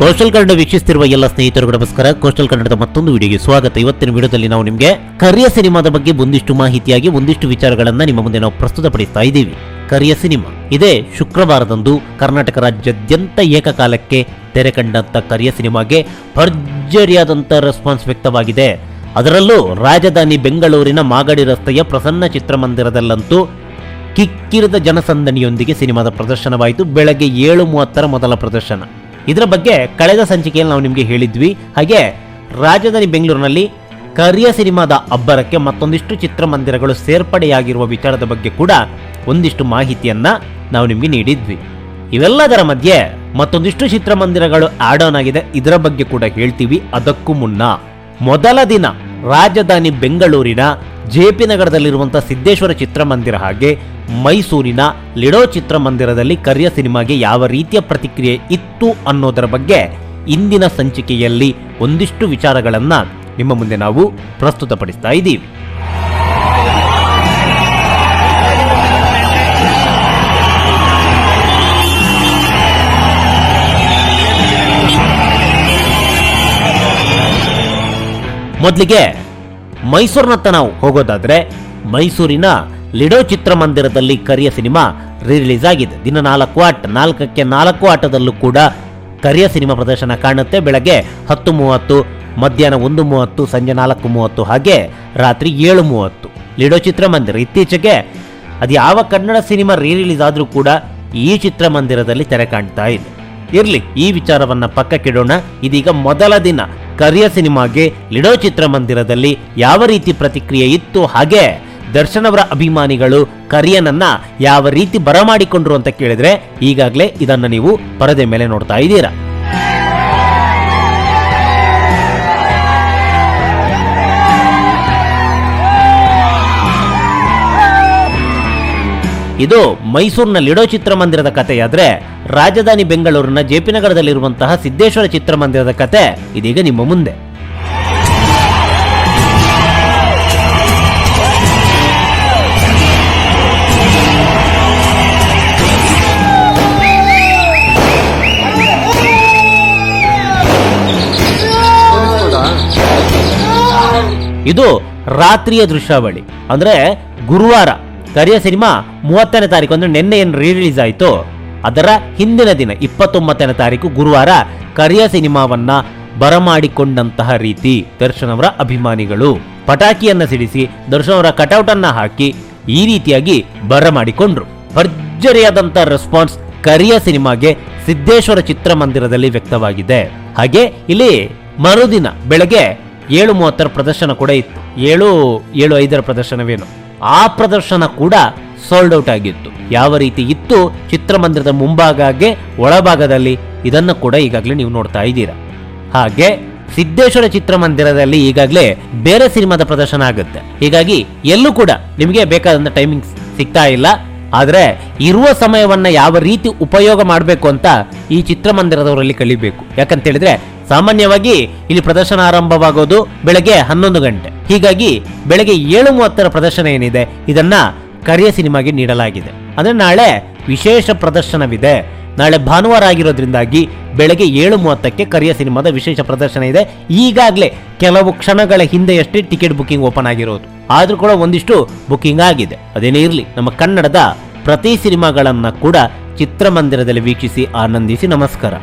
Coastal Kannada ವೀಕ್ಷಿಸುತ್ತಿರುವ ಎಲ್ಲ ಸ್ನೇಹಿತರಿಗೂ ನಮಸ್ಕಾರ. ಕೋಸ್ಟಲ್ ಕನ್ನಡದ ಮತ್ತೊಂದು ವಿಡಿಯೋಗೆ ಸ್ವಾಗತ. ಇವತ್ತಿನ ವಿಡಿಯೋದಲ್ಲಿ ನಾವು ನಿಮಗೆ ಕರಿಯ ಸಿನಿಮಾದ ಬಗ್ಗೆ ಒಂದಿಷ್ಟು ಮಾಹಿತಿಯಾಗಿ, ಒಂದಿಷ್ಟು ವಿಚಾರಗಳನ್ನ ನಿಮ್ಮ ಮುಂದೆ ನಾವು ಪ್ರಸ್ತುತಪಡಿಸ್ತಾ ಇದ್ದೀವಿ. ಕರಿಯ ಸಿನಿಮಾ. ಇದೇ ಶುಕ್ರವಾರದಂದು ಕರ್ನಾಟಕ ರಾಜ್ಯಾದ್ಯಂತ ಏಕಕಾಲಕ್ಕೆ ತೆರೆ ಕಂಡಂತ ಕರಿಯ ಸಿನಿಮಾಗೆ ಭರ್ಜರಿಯಾದಂಥ ರೆಸ್ಪಾನ್ಸ್ ವ್ಯಕ್ತವಾಗಿದೆ. ಅದರಲ್ಲೂ ರಾಜಧಾನಿ ಬೆಂಗಳೂರಿನ ಮಾಗಡಿ ರಸ್ತೆಯ ಪ್ರಸನ್ನ ಚಿತ್ರಮಂದಿರದಲ್ಲಂತೂ ಕಿಕ್ಕಿರಿದ ಜನಸಂದಣಿಯೊಂದಿಗೆ ಸಿನಿಮಾದ ಪ್ರದರ್ಶನವಾಯಿತು. ಬೆಳಗ್ಗೆ ಏಳು ಮೂವತ್ತರ ಮೊದಲ ಪ್ರದರ್ಶನ. ಇದರ ಬಗ್ಗೆ ಕಳೆದ ಸಂಚಿಕೆಯಲ್ಲಿ ನಾವು ನಿಮಗೆ ಹೇಳಿದ್ವಿ. ಹಾಗೆ ರಾಜಧಾನಿ ಬೆಂಗಳೂರಿನಲ್ಲಿ ಕರಿಯ ಸಿನಿಮಾದ ಅಬ್ಬರಕ್ಕೆ ಮತ್ತೊಂದಿಷ್ಟು ಚಿತ್ರಮಂದಿರಗಳು ಸೇರ್ಪಡೆಯಾಗಿರುವ ವಿಚಾರದ ಬಗ್ಗೆ ಕೂಡ ಒಂದಿಷ್ಟು ಮಾಹಿತಿಯನ್ನ ನಾವು ನಿಮಗೆ ನೀಡಿದ್ವಿ. ಇವೆಲ್ಲದರ ಮಧ್ಯೆ ಮತ್ತೊಂದಿಷ್ಟು ಚಿತ್ರಮಂದಿರಗಳು ಆಡ್ ಆನ್ ಆಗಿದೆ. ಇದರ ಬಗ್ಗೆ ಕೂಡ ಹೇಳ್ತೀವಿ. ಅದಕ್ಕೂ ಮುನ್ನ ಮೊದಲ ದಿನ ರಾಜಧಾನಿ ಬೆಂಗಳೂರಿನ ಜೆಪಿ ನಗರದಲ್ಲಿರುವಂಥ ಸಿದ್ದೇಶ್ವರ ಚಿತ್ರಮಂದಿರ ಹಾಗೆ ಮೈಸೂರಿನ ಲಿಡೋ ಚಿತ್ರಮಂದಿರದಲ್ಲಿ ಕರಿಯ ಸಿನಿಮಾಗೆ ಯಾವ ರೀತಿಯ ಪ್ರತಿಕ್ರಿಯೆ ಇತ್ತು ಅನ್ನೋದರ ಬಗ್ಗೆ ಇಂದಿನ ಸಂಚಿಕೆಯಲ್ಲಿ ಒಂದಿಷ್ಟು ವಿಚಾರಗಳನ್ನು ನಿಮ್ಮ ಮುಂದೆ ನಾವು ಪ್ರಸ್ತುತಪಡಿಸ್ತಾ ಇದ್ದೀವಿ. ಮೊದಲಿಗೆ ಮೈಸೂರಿನತ್ತ ನಾವು ಹೋಗೋದಾದ್ರೆ ಮೈಸೂರಿನ ಲಿಡೋ ಚಿತ್ರಮಂದಿರದಲ್ಲಿ ಕರಿಯ ಸಿನಿಮಾ ರಿಲೀಸ್ ಆಗಿದೆ. ದಿನ ನಾಲ್ಕು ಆಟ, ನಾಲ್ಕಕ್ಕೆ ನಾಲ್ಕು ಆಟದಲ್ಲೂ ಕೂಡ ಕರಿಯ ಸಿನಿಮಾ ಪ್ರದರ್ಶನ ಕಾಣುತ್ತೆ. ಬೆಳಗ್ಗೆ ಹತ್ತು ಮೂವತ್ತು, ಮಧ್ಯಾಹ್ನ ಒಂದು ಮೂವತ್ತು, ಸಂಜೆ ನಾಲ್ಕು ಮೂವತ್ತು, ಹಾಗೆ ರಾತ್ರಿ ಏಳು ಮೂವತ್ತು. ಲಿಡೋ ಚಿತ್ರಮಂದಿರ. ಇತ್ತೀಚೆಗೆ ಅದು ಯಾವ ಕನ್ನಡ ಸಿನಿಮಾ ರೀ ರಿಲೀಸ್ ಆದರೂ ಕೂಡ ಈ ಚಿತ್ರಮಂದಿರದಲ್ಲಿ ತೆರೆ ಕಾಣ್ತಾ ಇದೆ. ಇರಲಿ, ಈ ವಿಚಾರವನ್ನು ಪಕ್ಕಕ್ಕಿಡೋಣ. ಇದೀಗ ಮೊದಲ ದಿನ. ಕರಿಯ ಸಿನಿಮಾಗೆ ಲಿಡೋ ಚಿತ್ರಮಂದಿರದಲ್ಲಿ ಯಾವ ರೀತಿ ಪ್ರತಿಕ್ರಿಯೆ ಇತ್ತು ಹಾಗೆ ದರ್ಶನ್ ಅವರ ಅಭಿಮಾನಿಗಳು ಕರಿಯನನ್ನ ಯಾವ ರೀತಿ ಬರಮಾಡಿಕೊಂಡ್ರು ಅಂತ ಕೇಳಿದ್ರೆ ಈಗಾಗಲೇ ಇದನ್ನ ನೀವು ಪರದೆ ಮೇಲೆ ನೋಡ್ತಾ ಇದ್ದೀರಾ. ಇದು ಮೈಸೂರಿನ ಲಿಡೋ ಚಿತ್ರಮಂದಿರದ ಕಥೆಯಾದ್ರೆ ರಾಜಧಾನಿ ಬೆಂಗಳೂರಿನ ಜೆಪಿ ನಗರದಲ್ಲಿರುವಂತಹ ಸಿದ್ದೇಶ್ವರ ಚಿತ್ರಮಂದಿರದ ಕತೆ ಇದೀಗ ನಿಮ್ಮ ಮುಂದೆ. ಇದು ರಾತ್ರಿಯ ದೃಶ್ಯಾವಳಿ. ಅಂದ್ರೆ ಗುರುವಾರ ಕರಿಯ ಸಿನಿಮಾ ಮೂವತ್ತನೇ ತಾರೀಕು ಅಂದ್ರೆ ನಿನ್ನೆ ಏನು ರಿಲೀಸ್ ಆಯಿತು, ಅದರ ಹಿಂದಿನ ದಿನ, ಇಪ್ಪತ್ತೊಂಬತ್ತನೇ ತಾರೀಕು ಗುರುವಾರ ಕರಿಯ ಸಿನಿಮಾವನ್ನ ಬರಮಾಡಿಕೊಂಡಂತಹ ರೀತಿ ದರ್ಶನ್ ಅವರ ಅಭಿಮಾನಿಗಳು ಪಟಾಕಿಯನ್ನ ಸಿಡಿಸಿ ದರ್ಶನ್ ಅವರ ಕಟೌಟ್ ಅನ್ನ ಹಾಕಿ ಈ ರೀತಿಯಾಗಿ ಬರಮಾಡಿಕೊಂಡ್ರು. ಭರ್ಜರಿಯಾದಂತ ರೆಸ್ಪಾನ್ಸ್ ಕರಿಯ ಸಿನಿಮಾಗೆ ಸಿದ್ದೇಶ್ವರ ಚಿತ್ರಮಂದಿರದಲ್ಲಿ ವ್ಯಕ್ತವಾಗಿದೆ. ಹಾಗೆ ಇಲ್ಲಿ ಮರುದಿನ ಬೆಳಗ್ಗೆ ಏಳು ಮೂವತ್ತರ ಪ್ರದರ್ಶನ ಕೂಡ ಇತ್ತು. ಏಳು ಏಳು ಐದರ ಪ್ರದರ್ಶನವೇನು? ಆ ಪ್ರದರ್ಶನ ಕೂಡ ಸೋಲ್ಡ್ ಔಟ್ ಆಗಿತ್ತು. ಯಾವ ರೀತಿ ಇತ್ತು? ಚಿತ್ರಮಂದಿರದ ಮುಂಭಾಗಗೆ ಒಳಭಾಗದಲ್ಲಿ ಇದನ್ನು ಕೂಡ ಈಗಾಗಲೇ ನೀವು ನೋಡ್ತಾ ಇದ್ದೀರಾ. ಹಾಗೆ ಸಿದ್ದೇಶ್ವರ ಚಿತ್ರಮಂದಿರದಲ್ಲಿ ಈಗಾಗಲೇ ಬೇರೆ ಸಿನಿಮಾದ ಪ್ರದರ್ಶನ ಆಗುತ್ತೆ. ಹೀಗಾಗಿ ಎಲ್ಲೂ ಕೂಡ ನಿಮಗೆ ಬೇಕಾದಂಥ ಟೈಮಿಂಗ್ಸ್ ಸಿಗ್ತಾ ಇಲ್ಲ. ಆದ್ರೆ ಇರುವ ಸಮಯವನ್ನ ಯಾವ ರೀತಿ ಉಪಯೋಗ ಮಾಡಬೇಕು ಅಂತ ಈ ಚಿತ್ರಮಂದಿರದವರಲ್ಲಿ ಕಲಿಬೇಕು. ಯಾಕಂತ ಹೇಳಿದ್ರೆ ಸಾಮಾನ್ಯವಾಗಿ ಇಲ್ಲಿ ಪ್ರದರ್ಶನ ಆರಂಭವಾಗೋದು ಬೆಳಗ್ಗೆ ಹನ್ನೊಂದು ಗಂಟೆ. ಹೀಗಾಗಿ ಬೆಳಗ್ಗೆ ಏಳು ಮೂವತ್ತರ ಪ್ರದರ್ಶನ ಏನಿದೆ, ಇದನ್ನ ಕರಿಯ ಸಿನಿಮಾಗೆ ನೀಡಲಾಗಿದೆ. ಅಂದ್ರೆ ನಾಳೆ ವಿಶೇಷ ಪ್ರದರ್ಶನವಿದೆ. ನಾಳೆ ಭಾನುವಾರ ಆಗಿರೋದ್ರಿಂದಾಗಿ ಬೆಳಗ್ಗೆ ಏಳು ಮೂವತ್ತಕ್ಕೆ ಕರಿಯ ಸಿನಿಮಾದ ವಿಶೇಷ ಪ್ರದರ್ಶನ ಇದೆ. ಈಗಾಗಲೇ ಕೆಲವು ಕ್ಷಣಗಳ ಹಿಂದೆಯಷ್ಟೇ ಟಿಕೆಟ್ ಬುಕಿಂಗ್ ಓಪನ್ ಆಗಿರೋದು. ಆದರೂ ಕೂಡ ಒಂದಿಷ್ಟು ಬುಕಿಂಗ್ ಆಗಿದೆ. ಅದೇನೇ ಇರಲಿ, ನಮ್ಮ ಕನ್ನಡದ ಪ್ರತಿ ಸಿನಿಮಾಗಳನ್ನು ಕೂಡ ಚಿತ್ರಮಂದಿರದಲ್ಲಿ ವೀಕ್ಷಿಸಿ ಆನಂದಿಸಿ ನಮಸ್ಕಾರ.